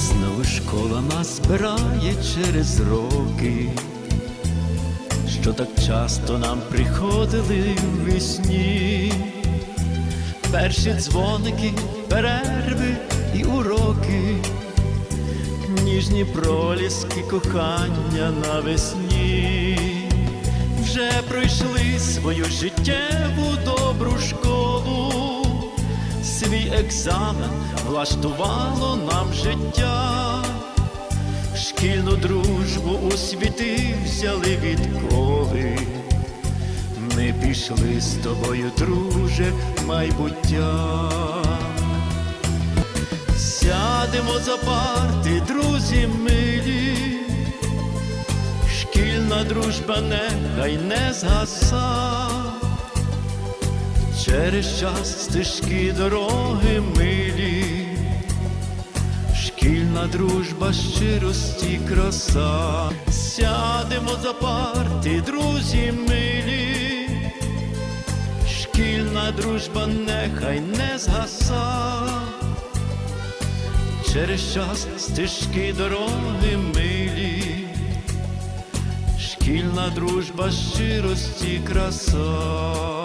Знову школа нас збирає через роки, що так часто нам приходили в весні. Перші дзвоники, перерви і уроки, ніжні проліски кохання навесні. Вже пройшли свою життєву добру школу, екзамен влаштувало нам життя, шкільну дружбу у світи взяли відколи. Ми пішли з тобою, друже, майбуття. Сядемо за парти, друзі милі, шкільна дружба нехай не згаса. Через час стежки дороги милі, шкільна дружба щирості краса. Сядемо за парти, друзі милі, шкільна дружба нехай не згаса. Через час стежки дороги милі, шкільна дружба щирості краса.